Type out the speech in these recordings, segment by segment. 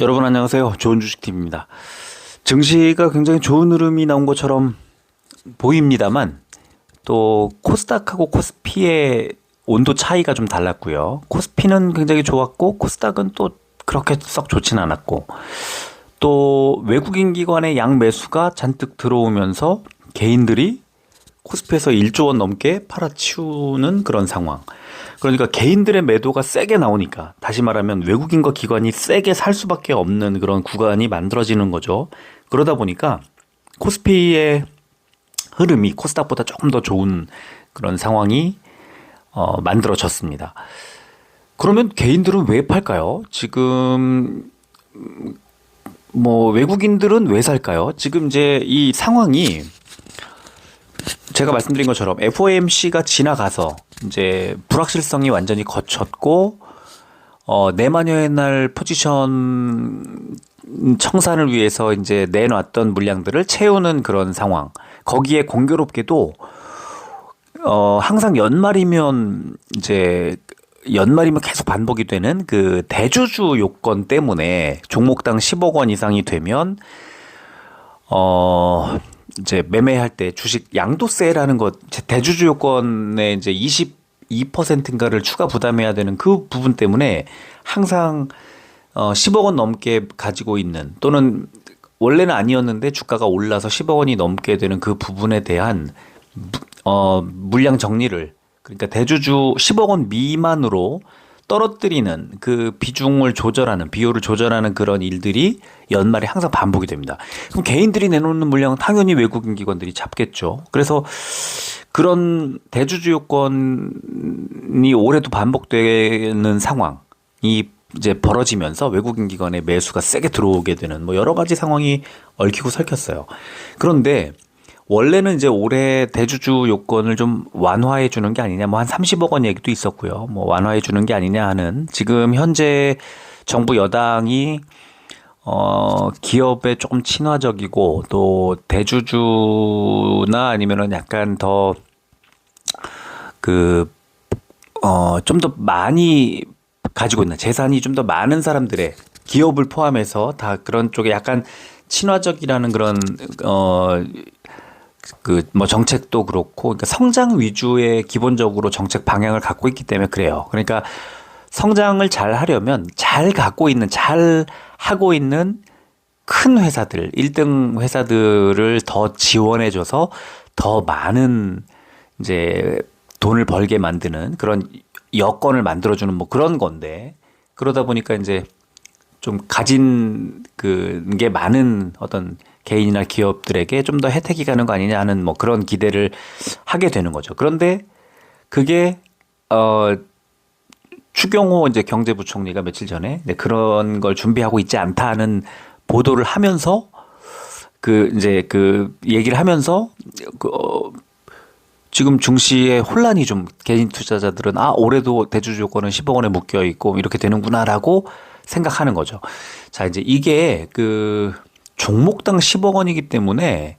여러분 안녕하세요. 좋은 주식팀입니다. 증시가 굉장히 좋은 흐름이 나온 것처럼 보입니다만 또 코스닥하고 코스피의 온도 차이가 좀 달랐고요. 코스피는 굉장히 좋았고 코스닥은 또 그렇게 썩 좋진 않았고 또 외국인 기관의 양 매수가 잔뜩 들어오면서 개인들이 코스피에서 1조 원 넘게 팔아치우는 그런 상황. 그러니까 개인들의 매도가 세게 나오니까 다시 말하면 외국인과 기관이 세게 살 수밖에 없는 그런 구간이 만들어지는 거죠. 그러다 보니까 코스피의 흐름이 코스닥보다 조금 더 좋은 그런 상황이 어, 만들어졌습니다. 그러면 개인들은 왜 팔까요? 지금 음, 뭐 외국인들은 왜 살까요? 지금 이제 이 상황이 제가 말씀드린 것처럼 FOMC가 지나가서 이제 불확실성이 완전히 거쳤고 어 내마녀의 날 포지션 청산을 위해서 이제 내놨던 물량들을 채우는 그런 상황. 거기에 공교롭게도 어 항상 연말이면 이제 연말이면 계속 반복이 되는 그 대주주 요건 때문에 종목당 10억 원 이상이 되면 어 이제 매매할 때 주식 양도세라는 것 대주주 요건에 이제 22%인가를 추가 부담해야 되는 그 부분 때문에 항상 어 10억 원 넘게 가지고 있는 또는 원래는 아니었는데 주가가 올라서 10억 원이 넘게 되는 그 부분에 대한 어 물량 정리를 그러니까 대주주 10억 원 미만으로 떨어뜨리는 그 비중을 조절하는 비율을 조절하는 그런 일들이 연말에 항상 반복이 됩니다. 그럼 개인들이 내놓는 물량은 당연히 외국인 기관들이 잡겠죠. 그래서 그런 대주주 요건이 올해도 반복되는 상황이 이제 벌어지면서 외국인 기관의 매수가 세게 들어오게 되는 뭐 여러 가지 상황이 얽히고 설켰어요. 그런데 원래는 이제 올해 대주주 요건을 좀 완화해 주는 게 아니냐, 뭐 한 30억 원 얘기도 있었고요. 뭐 완화해 주는 게 아니냐 하는 지금 현재 정부 여당이 어, 기업에 조금 친화적이고 또 대주주나 아니면은 약간 더 그, 어, 좀 더 많이 가지고 있는 재산이 좀 더 많은 사람들의 기업을 포함해서 다 그런 쪽에 약간 친화적이라는 그런 어 그뭐 정책도 그렇고 그러니까 성장 위주의 기본적으로 정책 방향을 갖고 있기 때문에 그래요. 그러니까 성장을 잘 하려면 잘 갖고 있는 잘 하고 있는 큰 회사들, 1등 회사들을 더 지원해 줘서 더 많은 이제 돈을 벌게 만드는 그런 여건을 만들어 주는 뭐 그런 건데 그러다 보니까 이제 좀 가진 그게 많은 어떤 개인이나 기업들에게 좀 더 혜택이 가는 거 아니냐 하는 뭐 그런 기대를 하게 되는 거죠. 그런데 그게 어 추경호 이제 경제부총리가 며칠 전에 네, 그런 걸 준비하고 있지 않다는 보도를 하면서 그 이제 그 얘기를 하면서 그 어, 지금 증시에 혼란이 좀 개인 투자자들은 아 올해도 대주주 요건은 10억 원에 묶여 있고 이렇게 되는구나라고 생각하는 거죠. 자 이제 이게 그 종목당 10억 원이기 때문에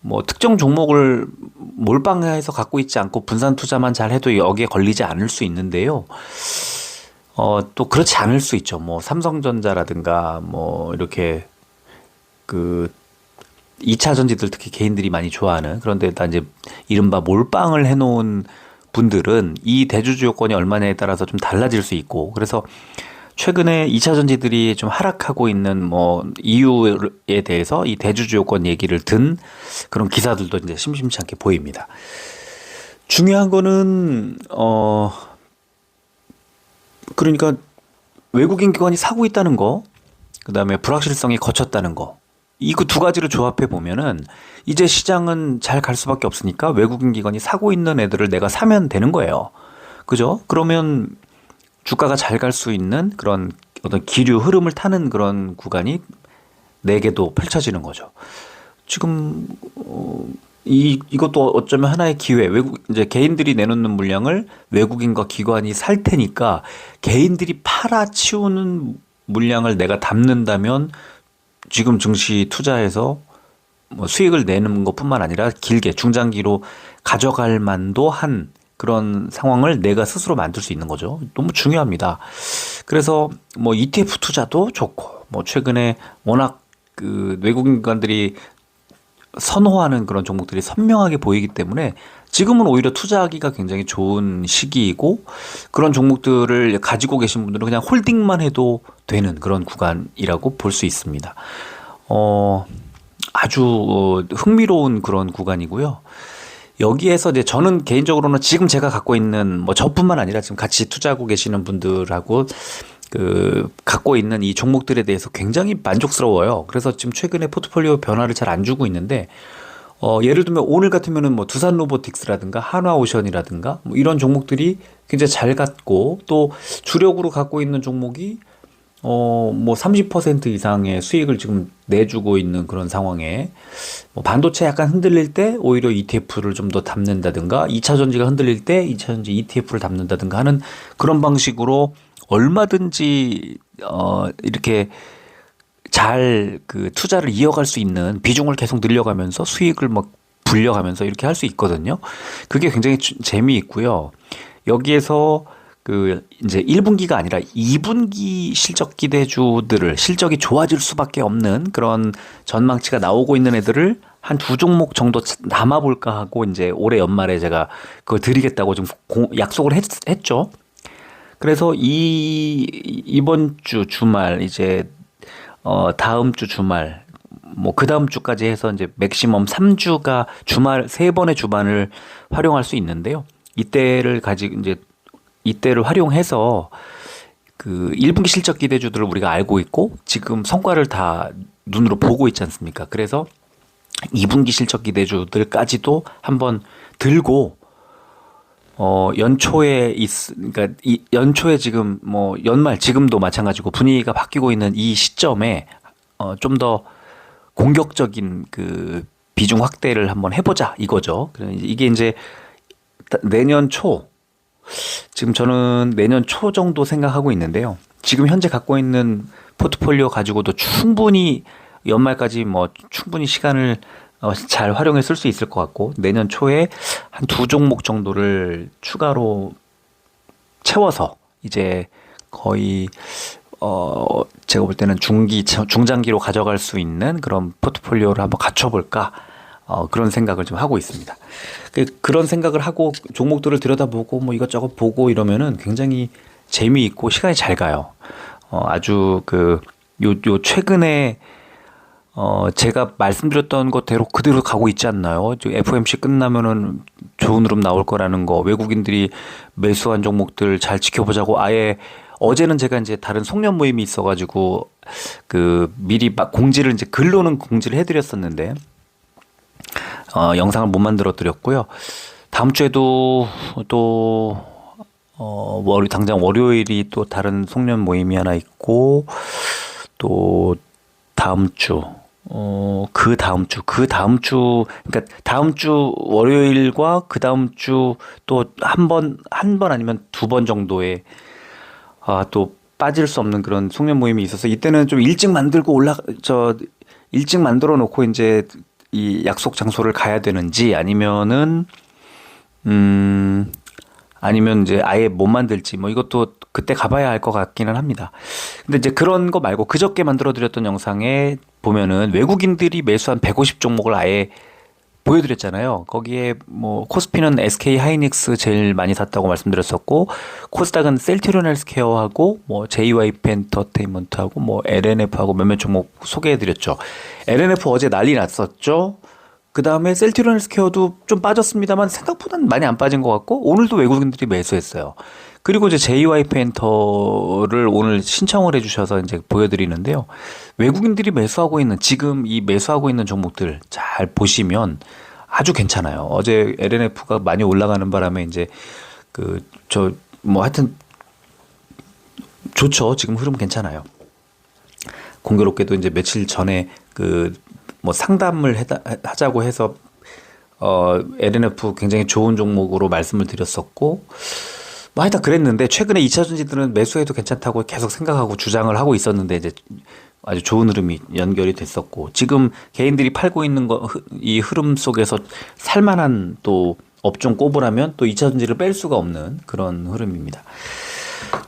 뭐 특정 종목을 몰빵해서 갖고 있지 않고 분산 투자만 잘 해도 여기에 걸리지 않을 수 있는데요. 어, 또 그렇지 않을 수 있죠. 뭐 삼성전자라든가 뭐 이렇게 그 2차 전지들 특히 개인들이 많이 좋아하는 그런 데 다 이제 이른바 몰빵을 해놓은 분들은 이 대주주 요건이 얼마냐에 따라서 좀 달라질 수 있고 그래서 최근에 2차 전지들이 좀 하락하고 있는 뭐 이유에 대해서 이 대주주 요건 얘기를 든 그런 기사들도 이제 심심치 않게 보입니다. 중요한 거는 어 그러니까 외국인 기관이 사고 있다는 거, 그다음에 불확실성이 거쳤다는 거. 이거 두 가지를 조합해 보면은 이제 시장은 잘 갈 수밖에 없으니까 외국인 기관이 사고 있는 애들을 내가 사면 되는 거예요. 그죠? 그러면 주가가 잘 갈 수 있는 그런 어떤 기류 흐름을 타는 그런 구간이 내게도 펼쳐지는 거죠. 지금 어, 이 이것도 어쩌면 하나의 기회. 외국 이제 개인들이 내놓는 물량을 외국인과 기관이 살 테니까 개인들이 팔아 치우는 물량을 내가 담는다면 지금 증시 투자해서 뭐 수익을 내는 것뿐만 아니라 길게 중장기로 가져갈 만도 한 그런 상황을 내가 스스로 만들 수 있는 거죠. 너무 중요합니다. 그래서 뭐 ETF 투자도 좋고 뭐 최근에 워낙 그 외국인관들이 선호하는 그런 종목들이 선명하게 보이기 때문에 지금은 오히려 투자하기가 굉장히 좋은 시기이고 그런 종목들을 가지고 계신 분들은 그냥 홀딩만 해도 되는 그런 구간이라고 볼 수 있습니다. 어, 아주 어, 흥미로운 그런 구간이고요. 여기에서 이제 저는 개인적으로는 지금 제가 갖고 있는 뭐 저뿐만 아니라 지금 같이 투자하고 계시는 분들하고 그 갖고 있는 이 종목들에 대해서 굉장히 만족스러워요. 그래서 지금 최근에 포트폴리오 변화를 잘 안 주고 있는데 어 예를 들면 오늘 같으면은 뭐 두산 로보틱스라든가 한화 오션이라든가 뭐 이런 종목들이 굉장히 잘 갔고 또 주력으로 갖고 있는 종목이 어, 뭐 30% 이상의 수익을 지금 내주고 있는 그런 상황에 뭐 반도체 약간 흔들릴 때 오히려 ETF를 좀 더 담는다든가 2차 전지가 흔들릴 때 2차 전지 ETF를 담는다든가 하는 그런 방식으로 얼마든지 어, 이렇게 잘 그 투자를 이어갈 수 있는 비중을 계속 늘려가면서 수익을 막 불려가면서 이렇게 할 수 있거든요. 그게 굉장히 주- 재미있고요. 여기에서 그 이제 1분기가 아니라 2분기 실적 기대주들을 실적이 좋아질 수밖에 없는 그런 전망치가 나오고 있는 애들을 한 두 종목 정도 담아 볼까 하고 이제 올해 연말에 제가 그걸 드리겠다고 좀 공- 약속을 했, 했죠. 그래서 이 이번 주 주말 이제 어 다음 주 주말 뭐 그 다음 주까지 해서 이제 맥시멈 3주가 주말 세 번의 주반을 활용할 수 있는데요. 이때를 가지 이제 이때를 활용해서 그 1분기 실적 기대주들을 우리가 알고 있고 지금 성과를 다 눈으로 보고 있지 않습니까? 그래서 2분기 실적 기대주들까지도 한번 들고 어 연초에 있 그러니까 이 연초에 지금 뭐 연말 지금도 마찬가지고 분위기가 바뀌고 있는 이 시점에 어좀 더 공격적인 그 비중 확대를 한번 해보자 이거죠. 이게 이제 내년 초 지금 저는 내년 초 정도 생각하고 있는데요. 지금 현재 갖고 있는 포트폴리오 가지고도 충분히 연말까지 뭐 충분히 시간을 어, 잘 활용해 쓸 수 있을 것 같고 내년 초에 한 두 종목 정도를 추가로 채워서 이제 거의 어 제가 볼 때는 중기 중장기로 가져갈 수 있는 그런 포트폴리오를 한번 갖춰볼까 어 그런 생각을 좀 하고 있습니다. 그 그런 생각을 하고 종목들을 들여다보고 뭐 이것저것 보고 이러면은 굉장히 재미있고 시간이 잘 가요. 어 아주 그 요 요 최근에 어, 제가 말씀드렸던 것대로 그대로 가고 있지 않나요? 저 FOMC 끝나면은 좋은 흐름 나올 거라는 거, 외국인들이 매수한 종목들 잘 지켜보자고 아예 어제는 제가 이제 다른 송년 모임이 있어가지고 그 미리 막 공지를 이제 글로는 공지를 해드렸었는데 어, 영상을 못 만들어 드렸고요. 다음 주에도 또 어, 월 당장 월요일이 또 다른 송년 모임이 하나 있고 또 다음 주, 어, 그 다음 주, 그 다음 주, 그러니까 다음 주 월요일과 그 다음 주 또 한 번, 한 번 아니면 두 번 정도의, 아, 또 빠질 수 없는 그런 송년 모임이 있어서 이때는 좀 일찍 만들고 올라, 저, 일찍 만들어 놓고 이제 이 약속 장소를 가야 되는지 아니면은, 음, 아니면 이제 아예 못 만들지 뭐 이것도 그때 가봐야 할 것 같기는 합니다. 근데 이제 그런 거 말고 그저께 만들어 드렸던 영상에 보면은 외국인들이 매수한 150 종목을 아예 보여드렸잖아요. 거기에 뭐 코스피는 SK 하이닉스 제일 많이 샀다고 말씀드렸었고 코스닥은 셀트리온 헬스케어하고 뭐 JYP 엔터테인먼트하고 뭐 LNF하고 몇몇 종목 소개해드렸죠. LNF 어제 난리 났었죠. 그 다음에 셀트리온 헬스케어도 좀 빠졌습니다만 생각보다는 많이 안 빠진 것 같고 오늘도 외국인들이 매수했어요. 그리고 이제 JYP 엔터를 오늘 신청을 해주셔서 이제 보여드리는데요. 외국인들이 매수하고 있는 지금 이 매수하고 있는 종목들 잘 보시면 아주 괜찮아요. 어제 LNF가 많이 올라가는 바람에 이제 그 저 뭐 하여튼 좋죠. 지금 흐름 괜찮아요. 공교롭게도 이제 며칠 전에 그 뭐 상담을 하자고 해서 어 LNF 굉장히 좋은 종목으로 말씀을 드렸었고 뭐 하여튼 그랬는데 최근에 2차 전지들은 매수해도 괜찮다고 계속 생각하고 주장을 하고 있었는데 이제 아주 좋은 흐름이 연결이 됐었고 지금 개인들이 팔고 있는 거 이 흐름 속에서 살만한 또 업종 꼽으라면 또 2차 전지를 뺄 수가 없는 그런 흐름입니다.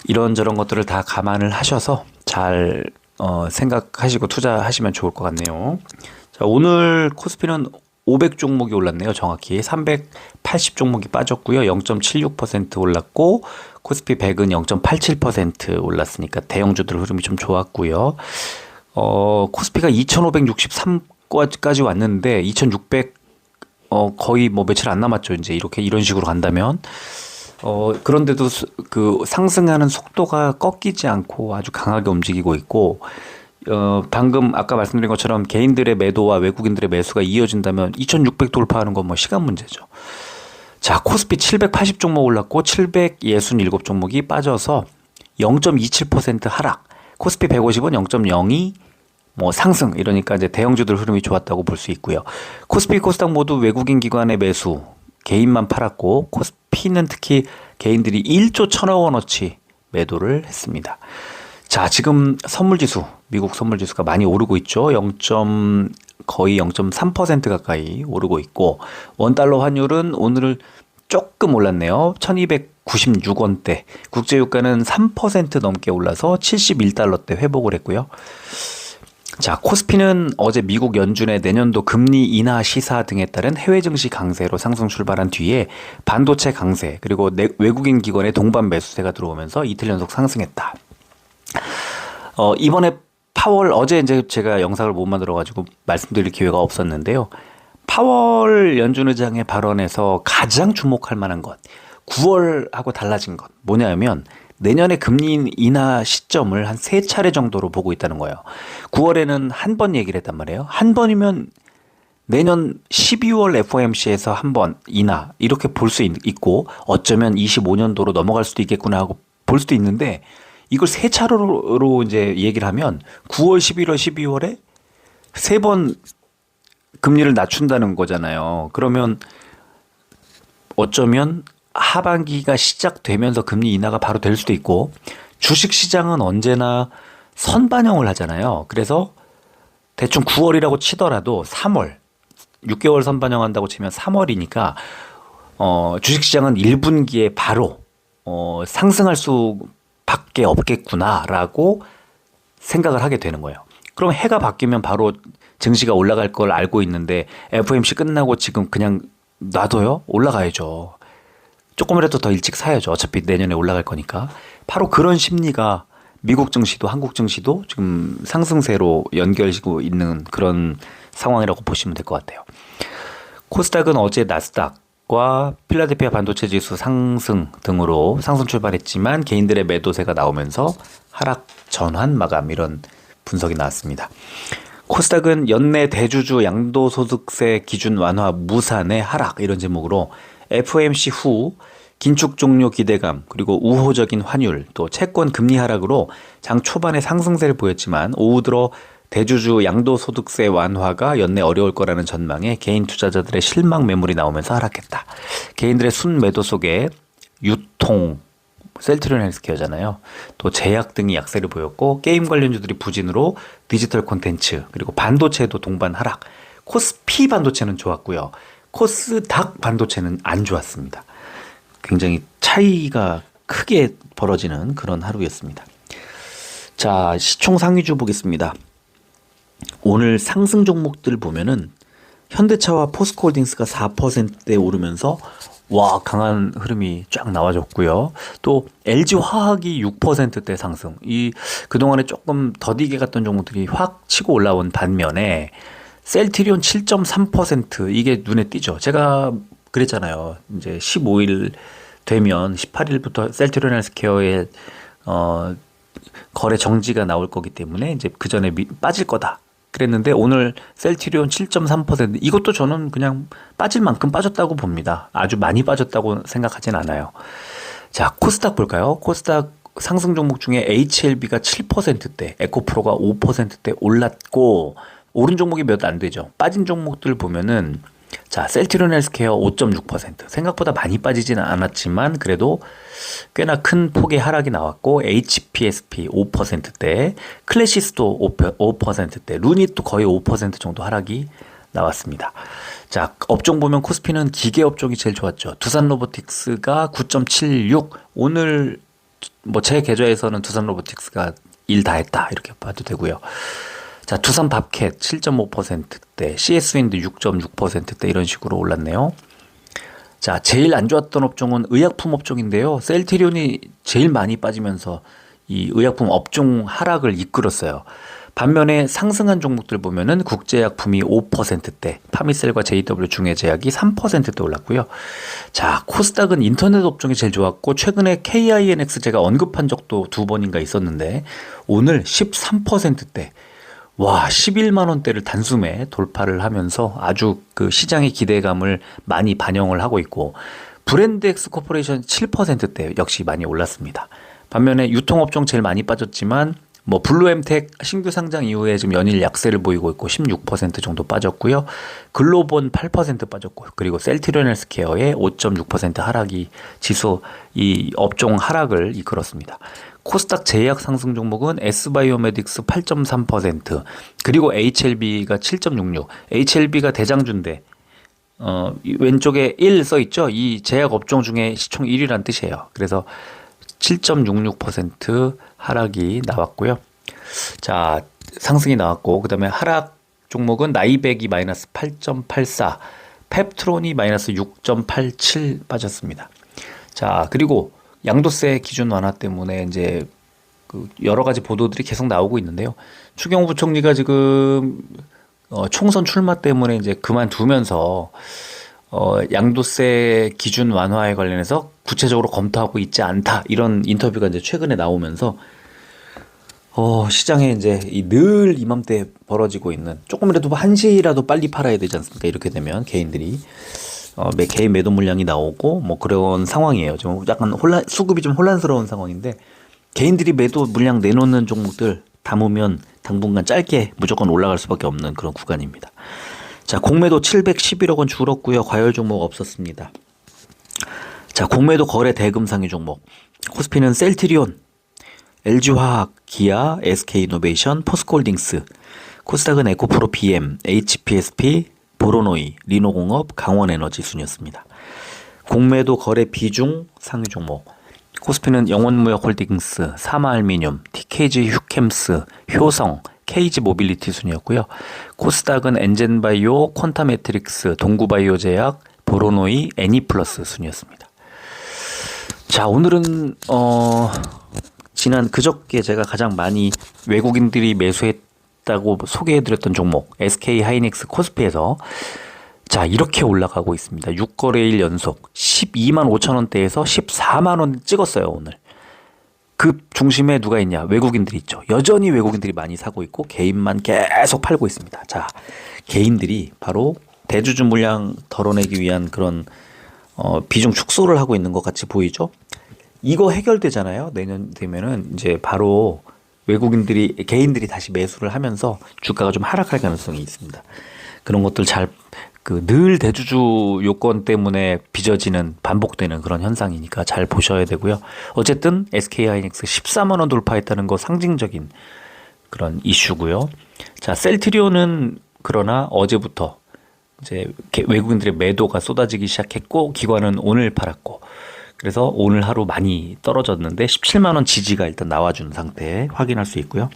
이런저런 것들을 다 감안을 하셔서 잘 어, 생각하시고 투자하시면 좋을 것 같네요. 자, 오늘 코스피는 500 종목이 올랐네요. 정확히 380 종목이 빠졌고요. 0.76% 올랐고 코스피 100은 0.87% 올랐으니까 대형주들 흐름이 좀 좋았고요. 어, 코스피가 2,563까지 왔는데 2,600 어, 거의 뭐 며칠 안 남았죠. 이제 이렇게 이런 식으로 간다면 어, 그런데도 수- 그 상승하는 속도가 꺾이지 않고 아주 강하게 움직이고 있고, 어, 방금 아까 말씀드린 것처럼 개인들의 매도와 외국인들의 매수가 이어진다면 2600 돌파하는 건 뭐 시간 문제죠. 자, 코스피 780 종목 올랐고 767 종목이 빠져서 0.27% 하락. 코스피 150은 0.02 뭐 상승 이러니까 이제 대형주들 흐름이 좋았다고 볼 수 있고요. 코스피 코스닥 모두 외국인 기관의 매수 개인만 팔았고 코스피는 특히 개인들이 1조 1천억 원어치 매도를 했습니다. 자, 지금 선물 지수, 미국 선물 지수가 많이 오르고 있죠. 0. 거의 0.3% 가까이 오르고 있고 원 달러 환율은 오늘 조금 올랐네요. 1296원대. 국제 유가는 3% 넘게 올라서 71달러대 회복을 했고요. 자, 코스피는 어제 미국 연준의 내년도 금리 인하 시사 등에 따른 해외 증시 강세로 상승 출발한 뒤에 반도체 강세 그리고 내- 외국인 기관의 동반 매수세가 들어오면서 이틀 연속 상승했다. 어, 이번에 파월 어제 이제 제가 영상을 못 만들어 가지고 말씀드릴 기회가 없었는데요. 파월 연준 의장의 발언에서 가장 주목할 만한 것, 9월하고 달라진 것 뭐냐면 내년에 금리 인하 시점을 한 세 차례 정도로 보고 있다는 거예요. 9월에는 한 번 얘기를 했단 말이에요. 한 번이면 내년 12월 FOMC에서 한 번 인하 이렇게 볼 수 있고 어쩌면 25년도로 넘어갈 수도 있겠구나 하고 볼 수도 있는데 이걸 세 차례로 이제 얘기를 하면 9월, 11월, 12월에 세 번 금리를 낮춘다는 거잖아요. 그러면 어쩌면 하반기가 시작되면서 금리 인하가 바로 될 수도 있고 주식 시장은 언제나 선반영을 하잖아요. 그래서 대충 9월이라고 치더라도 3월 6개월 선반영한다고 치면 3월이니까 어, 주식 시장은 1분기에 바로 어, 상승할 수 밖에 없겠구나라고 생각을 하게 되는 거예요. 그럼 해가 바뀌면 바로 증시가 올라갈 걸 알고 있는데 FOMC 끝나고 지금 그냥 놔둬요? 올라가야죠. 조금이라도 더 일찍 사야죠. 어차피 내년에 올라갈 거니까. 바로 그런 심리가 미국 증시도 한국 증시도 지금 상승세로 연결시고 있는 그런 상황이라고 보시면 될 것 같아요. 코스닥은 어제 나스닥 과 필라델피아 반도체 지수 상승 등으로 상승 출발했지만 개인들의 매도세가 나오면서 하락 전환 마감 이런 분석이 나왔습니다. 코스닥은 연내 대주주 양도소득세 기준 완화 무산의 하락 이런 제목으로 FOMC 후 긴축 종료 기대감 그리고 우호적인 환율 또 채권 금리 하락으로 장 초반에 상승세를 보였지만 오후 들어 대주주 양도소득세 완화가 연내 어려울 거라는 전망에 개인 투자자들의 실망 매물이 나오면서 하락했다. 개인들의 순 매도 속에 유통, 셀트리온 헬스케어잖아요. 또 제약 등이 약세를 보였고 게임 관련주들이 부진으로 디지털 콘텐츠 그리고 반도체도 동반 하락. 코스피 반도체는 좋았고요. 코스닥 반도체는 안 좋았습니다. 굉장히 차이가 크게 벌어지는 그런 하루였습니다. 자, 시총 상위주 보겠습니다. 오늘 상승 종목들 보면은 현대차와 포스코홀딩스가 4%대 오르면서 와 강한 흐름이 쫙 나와줬고요. 또 LG 화학이 6%대 상승. 이 그동안에 조금 더디게 갔던 종목들이 확 치고 올라온 반면에 셀트리온 7.3% 이게 눈에 띄죠. 제가 그랬잖아요. 이제 15일 되면 18일부터 셀트리온 헬스케어의 어 거래 정지가 나올 거기 때문에 이제 그 전에 빠질 거다. 그랬는데 오늘 셀트리온 7.3% 이것도 저는 그냥 빠질 만큼 빠졌다고 봅니다. 아주 많이 빠졌다고 생각하진 않아요. 자, 코스닥 볼까요? 코스닥 상승 종목 중에 HLB가 7%대, 에코프로가 5%대 올랐고 오른 종목이 몇 안 되죠. 빠진 종목들 보면은 자, 셀트리온 헬스케어 5.6% 생각보다 많이 빠지지는 않았지만 그래도 꽤나 큰 폭의 하락이 나왔고 HPSP 5%대, 클래시스도 5%대, 루닛도 거의 5% 정도 하락이 나왔습니다. 자, 업종 보면 코스피는 기계 업종이 제일 좋았죠. 두산 로보틱스가 9.76 오늘 뭐 제 계좌에서는 두산 로보틱스가 일 다 했다 이렇게 봐도 되고요. 자 두산 밥캣 7.5%대, CS윈드 6.6%대 이런 식으로 올랐네요. 자 제일 안 좋았던 업종은 의약품 업종인데요. 셀트리온이 제일 많이 빠지면서 이 의약품 업종 하락을 이끌었어요. 반면에 상승한 종목들 보면은 국제약품이 5%대, 파미셀과 JW 중해제약이 3%대 올랐고요. 자, 코스닥은 인터넷 업종이 제일 좋았고 최근에 KINX 제가 언급한 적도 두 번인가 있었는데 오늘 13%대 와, 11만 원대를 단숨에 돌파를 하면서 아주 그 시장의 기대감을 많이 반영을 하고 있고 브랜드 엑스 코퍼레이션 7%대 역시 많이 올랐습니다. 반면에 유통업종 제일 많이 빠졌지만 뭐 블루엠텍 신규 상장 이후에 지금 연일 약세를 보이고 있고 16% 정도 빠졌고요. 글로본 8% 빠졌고 그리고 셀티리온 헬스케어의 5.6% 하락이 지수 이 업종 하락을 이끌었습니다. 코스닥 제약 상승 종목은 S바이오메딕스 8.3% 그리고 HLB가 7.66. HLB가 대장주인데 어, 이 왼쪽에 1 써 있죠. 이 제약 업종 중에 시총 1위란 뜻이에요. 그래서 7.66% 하락이 나왔고요. 자, 상승이 나왔고 그다음에 하락 종목은 나이백이 마이너스 8.84, 펩트론이 마이너스 6.87 빠졌습니다. 자, 그리고 양도세 기준 완화 때문에 이제 그 여러 가지 보도들이 계속 나오고 있는데요. 추경호 부총리가 지금 어, 총선 출마 때문에 이제 그만두면서 어, 양도세 기준 완화에 관련해서 구체적으로 검토하고 있지 않다 이런 인터뷰가 이제 최근에 나오면서 어, 시장에 이제 이늘 이맘때 벌어지고 있는 조금이라도 한시라도 빨리 팔아야 되지 않습니까? 이렇게 되면 개인들이 어, 매, 개인 매도 물량이 나오고 뭐 그런 상황이에요. 좀 약간 혼란 수급이 좀 혼란스러운 상황인데 개인들이 매도 물량 내놓는 종목들 담으면 당분간 짧게 무조건 올라갈 수밖에 없는 그런 구간입니다. 자, 공매도 711억 원 줄었고요. 과열 종목 없었습니다. 자, 공매도 거래 대금 상위 종목. 코스피는 셀트리온, LG화학, 기아, SK이노베이션, 포스코홀딩스, 코스닥은 에코프로 BM, HPSP, 보로노이, 리노공업, 강원에너지 순이었습니다. 공매도 거래 비중 상위 종목. 코스피는 영원무역홀딩스, 사마알미늄, TKG 휴캠스, 효성, KG 모빌리티 순이었고요. 코스닥은 엔젠바이오, 콘타매트릭스, 동구바이오제약, 보로노이, 애니플러스 순이었습니다. 자, 오늘은 어 지난 그저께 제가 가장 많이 외국인들이 매수했 다고 소개해드렸던 종목 SK 하이닉스 코스피에서 자 이렇게 올라가고 있습니다. 6거래일 연속 12만 5천 원대에서 14만 원 찍었어요 오늘. 그 중심에 누가 있냐? 외국인들이 있죠. 여전히 외국인들이 많이 사고 있고 개인만 계속 팔고 있습니다. 자 개인들이 바로 대주주 물량 덜어내기 위한 그런 어, 비중 축소를 하고 있는 것 같이 보이죠. 이거 해결되잖아요. 내년 되면은 이제 바로 외국인들이 개인들이 다시 매수를 하면서 주가가 좀 하락할 가능성이 있습니다. 그런 것들 잘 그 늘 대주주 요건 때문에 빚어지는 반복되는 그런 현상이니까 잘 보셔야 되고요. 어쨌든 SK 하이닉스 14만 원 돌파했다는 거 상징적인 그런 이슈고요. 자, 셀트리온은 그러나 어제부터 이제 개- 외국인들의 매도가 쏟아지기 시작했고 기관은 오늘 팔았고 그래서 오늘 하루 많이 떨어졌는데 17만 원 지지가 일단 나와준 상태 확인할 수 있고요.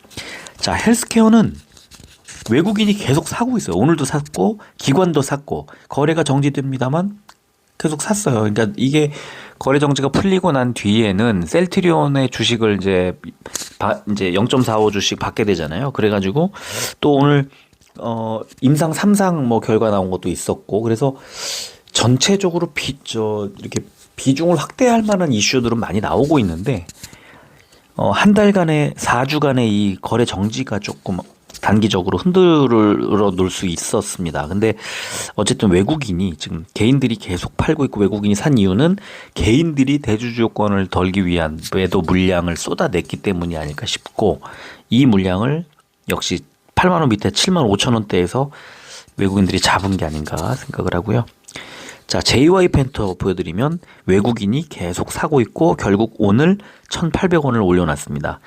자 헬스케어는 외국인이 계속 사고 있어요. 오늘도 샀고 기관도 샀고 거래가 정지됩니다만 계속 샀어요. 그러니까 이게 거래 정지가 풀리고 난 뒤에는 셀트리온의 주식을 이제 바, 이제 0.45 주씩 받게 되잖아요. 그래가지고 또 오늘 어 임상 3상 뭐 결과 나온 것도 있었고 그래서 전체적으로 비 저 이렇게 비중을 확대할 만한 이슈들은 많이 나오고 있는데 어, 한 달간의 4주간의 이 거래 정지가 조금 단기적으로 흔들어 놓을 수 있었습니다. 근데 어쨌든 외국인이 지금 개인들이 계속 팔고 있고 외국인이 산 이유는 개인들이 대주주요건을 덜기 위한 매도 물량을 쏟아냈기 때문이 아닐까 싶고 이 물량을 역시 8만 원 밑에 7만 5천 원대에서 외국인들이 잡은 게 아닌가 생각을 하고요. 자, JY 펜터 보여드리면 외국인이 계속 사고 있고 결국 오늘 1,800원을 올려놨습니다.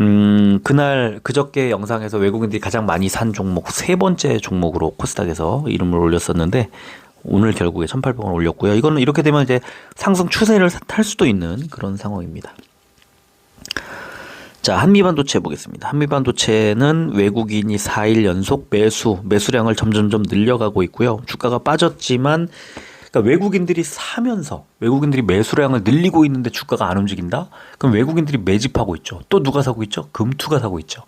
음, 그날 그저께 영상에서 외국인들이 가장 많이 산 종목 세 번째 종목으로 코스닥에서 이름을 올렸었는데 오늘 결국에 1,800원 올렸고요. 이거는 이렇게 되면 이제 상승 추세를 탈 수도 있는 그런 상황입니다. 자, 한미반도체 보겠습니다. 한미반도체는 외국인이 4일 연속 매수, 매수량을 점점점 늘려가고 있고요. 주가가 빠졌지만 그러니까 외국인들이 사면서 외국인들이 매수량을 늘리고 있는데 주가가 안 움직인다? 그럼 외국인들이 매집하고 있죠. 또 누가 사고 있죠? 금투가 사고 있죠.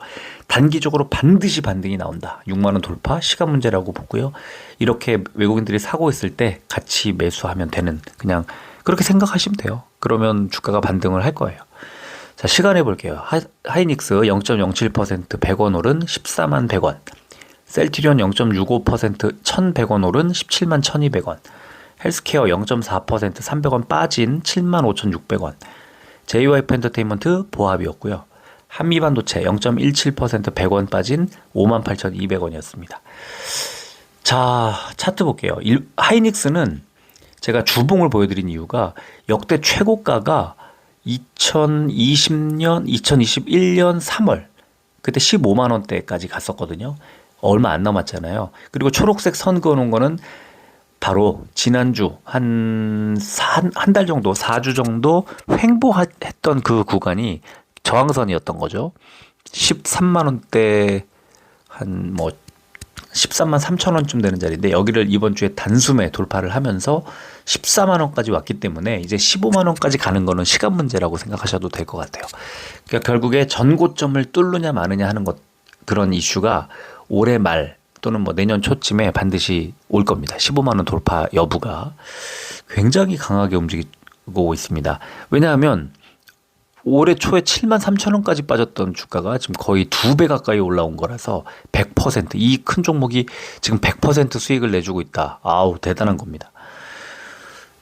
단기적으로 반드시 반등이 나온다. 6만 원 돌파 시간 문제라고 보고요. 이렇게 외국인들이 사고 있을 때 같이 매수하면 되는 그냥 그렇게 생각하시면 돼요. 그러면 주가가 반등을 할 거예요. 자, 시간해 볼게요. 하, 하이닉스 0.07% 100원 오른 14만 100원. 셀트리온 0.65% 1,100원 오른 17만 1,200원. 헬스케어 0.4% 300원 빠진 7만 5,600원. JYP 엔터테인먼트 보합이었고요. 한미반도체 0.17% 100원 빠진 5만 8,200원이었습니다. 자, 차트 볼게요. 일, 하이닉스는 제가 주봉을 보여드린 이유가 역대 최고가가 2020년, 2021년 3월 그때 15만 원대까지 갔었거든요. 얼마 안 남았잖아요. 그리고 초록색 선 그어놓은 거는 바로 지난주 한 한 달 정도, 4주 정도 횡보했던 그 구간이 저항선이었던 거죠. 13만 원대 한뭐 13만 3천 원쯤 되는 자리인데 여기를 이번 주에 단숨에 돌파를 하면서 14만 원까지 왔기 때문에 이제 15만 원까지 가는 거는 시간 문제라고 생각하셔도 될 것 같아요. 그러니까 결국에 전고점을 뚫느냐 마느냐 하는 것 그런 이슈가 올해 말 또는 뭐 내년 초쯤에 반드시 올 겁니다. 15만 원 돌파 여부가 굉장히 강하게 움직이고 있습니다. 왜냐하면 올해 초에 7만 3천 원까지 빠졌던 주가가 지금 거의 두 배 가까이 올라온 거라서 100%이 큰 종목이 지금 100% 수익을 내주고 있다. 아우 대단한 겁니다.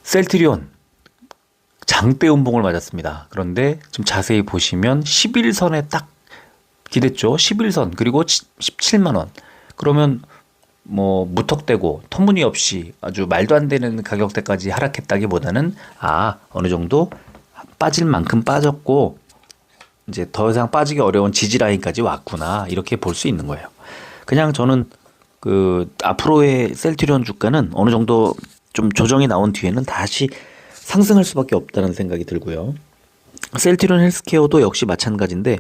셀트리온 장대 음봉을 맞았습니다. 그런데 좀 자세히 보시면 11선에 딱 기댔죠. 11선 그리고 17만 원. 그러면 뭐 무턱대고 터무니없이 아주 말도 안 되는 가격대까지 하락했다기보다는 아 어느 정도 빠질 만큼 빠졌고 이제 더 이상 빠지기 어려운 지지 라인까지 왔구나 이렇게 볼 수 있는 거예요. 그냥 저는 그 앞으로의 셀트리온 주가는 어느 정도 좀 조정이 나온 뒤에는 다시 상승할 수밖에 없다는 생각이 들고요. 셀트리온 헬스케어도 역시 마찬가지인데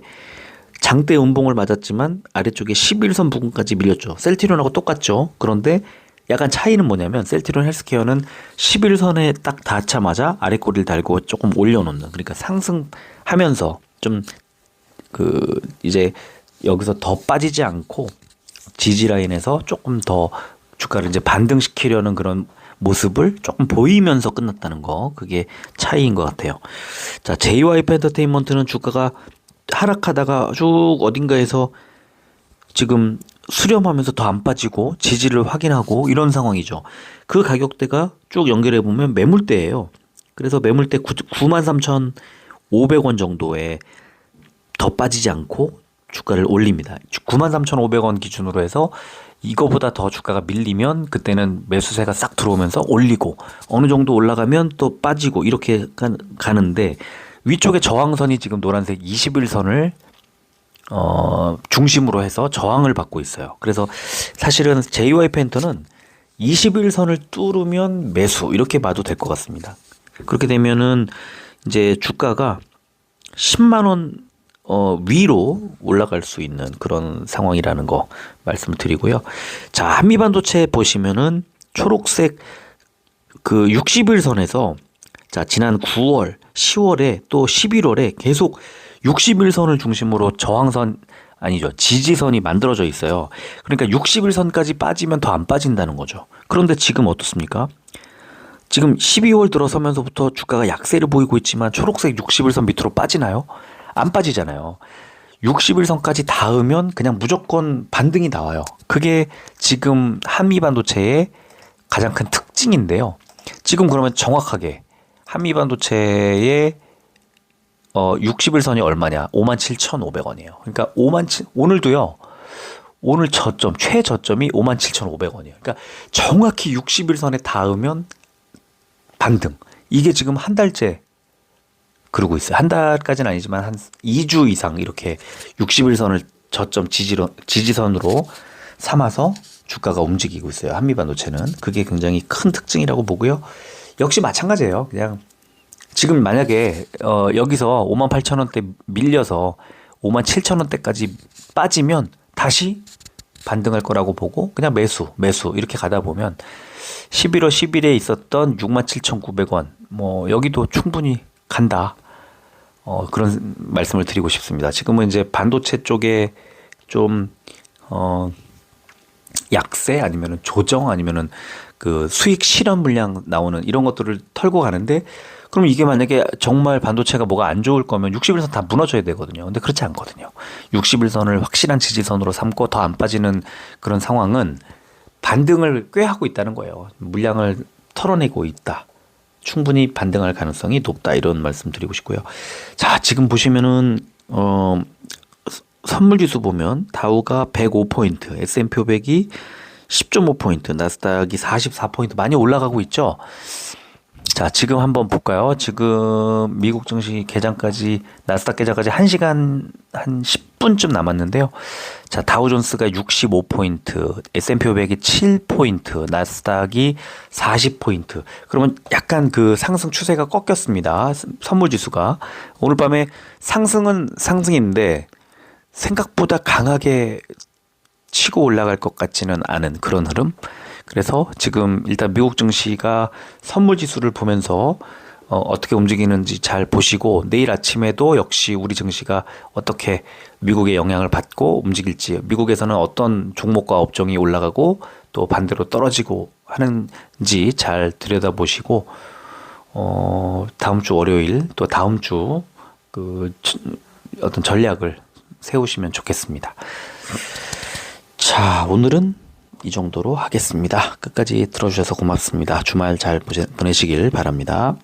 장대 음봉을 맞았지만 아래쪽에 11선 부근까지 밀렸죠. 셀트리온하고 똑같죠. 그런데 약간 차이는 뭐냐면 셀트리온 헬스케어는 11선에 딱 닿자마자 아래 꼬리를 달고 조금 올려놓는 그러니까 상승하면서 좀 그 이제 여기서 더 빠지지 않고 지지 라인에서 조금 더 주가를 이제 반등시키려는 그런 모습을 조금 보이면서 끝났다는 거 그게 차이인 것 같아요. 자 JYP 엔터테인먼트는 주가가 하락하다가 쭉 어딘가에서 지금 수렴하면서 더 안 빠지고 지지를 확인하고 이런 상황이죠. 그 가격대가 쭉 연결해 보면 매물대예요. 그래서 매물대 93,500원 정도에 더 빠지지 않고 주가를 올립니다. 93,500원 기준으로 해서 이거보다 더 주가가 밀리면 그때는 매수세가 싹 들어오면서 올리고 어느 정도 올라가면 또 빠지고 이렇게 가는데 위쪽에 저항선이 지금 노란색 21선을 어, 중심으로 해서 저항을 받고 있어요. 그래서 사실은 JY 펜터는 21선을 뚫으면 매수 이렇게 봐도 될 것 같습니다. 그렇게 되면은 이제 주가가 10만 원 어, 위로 올라갈 수 있는 그런 상황이라는 거 말씀을 드리고요. 자, 한미반도체 보시면은 초록색 그 60일 선에서 자, 지난 9월, 10월에 또 11월에 계속 60일선을 중심으로 저항선 아니죠. 지지선이 만들어져 있어요. 그러니까 60일선까지 빠지면 더 안 빠진다는 거죠. 그런데 지금 어떻습니까? 지금 12월 들어서면서부터 주가가 약세를 보이고 있지만 초록색 60일선 밑으로 빠지나요? 안 빠지잖아요. 60일선까지 닿으면 그냥 무조건 반등이 나와요. 그게 지금 한미 반도체의 가장 큰 특징인데요. 지금 그러면 정확하게 한미 반도체의 어 60일선이 얼마냐? 57,500원이에요. 그러니까 5만 7 오늘도요. 오늘 저점 최저점이 57,500원이에요. 그러니까 정확히 60일선에 닿으면 반등. 이게 지금 한 달째 그러고 있어요. 한 달까지는 아니지만 한 2주 이상 이렇게 60일선을 저점 지지로, 지지선으로 삼아서 주가가 움직이고 있어요. 한미반도체는. 그게 굉장히 큰 특징이라고 보고요. 역시 마찬가지예요. 그냥 지금 만약에 어 여기서 5만 8천 원대 밀려서 5만 7천 원대까지 빠지면 다시 반등할 거라고 보고 그냥 매수, 매수 이렇게 가다 보면 11월 10일에 있었던 67,900원 뭐 여기도 충분히 간다. 어, 그런 말씀을 드리고 싶습니다. 지금은 이제 반도체 쪽에 좀, 어, 약세 아니면은 조정 아니면은 그 수익 실현 물량 나오는 이런 것들을 털고 가는데 그럼 이게 만약에 정말 반도체가 뭐가 안 좋을 거면 60일선 다 무너져야 되거든요. 근데 그렇지 않거든요. 60일선을 확실한 지지선으로 삼고 더 안 빠지는 그런 상황은 반등을 꽤 하고 있다는 거예요. 물량을 털어내고 있다. 충분히 반등할 가능성이 높다 이런 말씀 드리고 싶고요. 자, 지금 보시면은 어 선물 지수 보면 다우가 105포인트, S&P 500이 10.5포인트, 나스닥이 44포인트 많이 올라가고 있죠. 자, 지금 한번 볼까요? 지금 미국 증시 개장까지 나스닥 개장까지 1시간 한 10분쯤 남았는데요. 자, 다우존스가 65포인트, S&P 500이 7포인트, 나스닥이 40포인트. 그러면 약간 그 상승 추세가 꺾였습니다. 선물 지수가. 오늘 밤에 상승은 상승인데 생각보다 강하게 치고 올라갈 것 같지는 않은 그런 흐름. 그래서 지금 일단 미국 증시가 선물 지수를 보면서 어, 어떻게 움직이는지 잘 보시고 내일 아침에도 역시 우리 증시가 어떻게 미국의 영향을 받고 움직일지 미국에서는 어떤 종목과 업종이 올라가고 또 반대로 떨어지고 하는지 잘 들여다보시고 어, 다음 주 월요일 또 다음 주그 어떤 전략을 세우시면 좋겠습니다. 자, 오늘은 이 정도로 하겠습니다. 끝까지 들어주셔서 고맙습니다. 주말 잘 보내- 보내시길 바랍니다.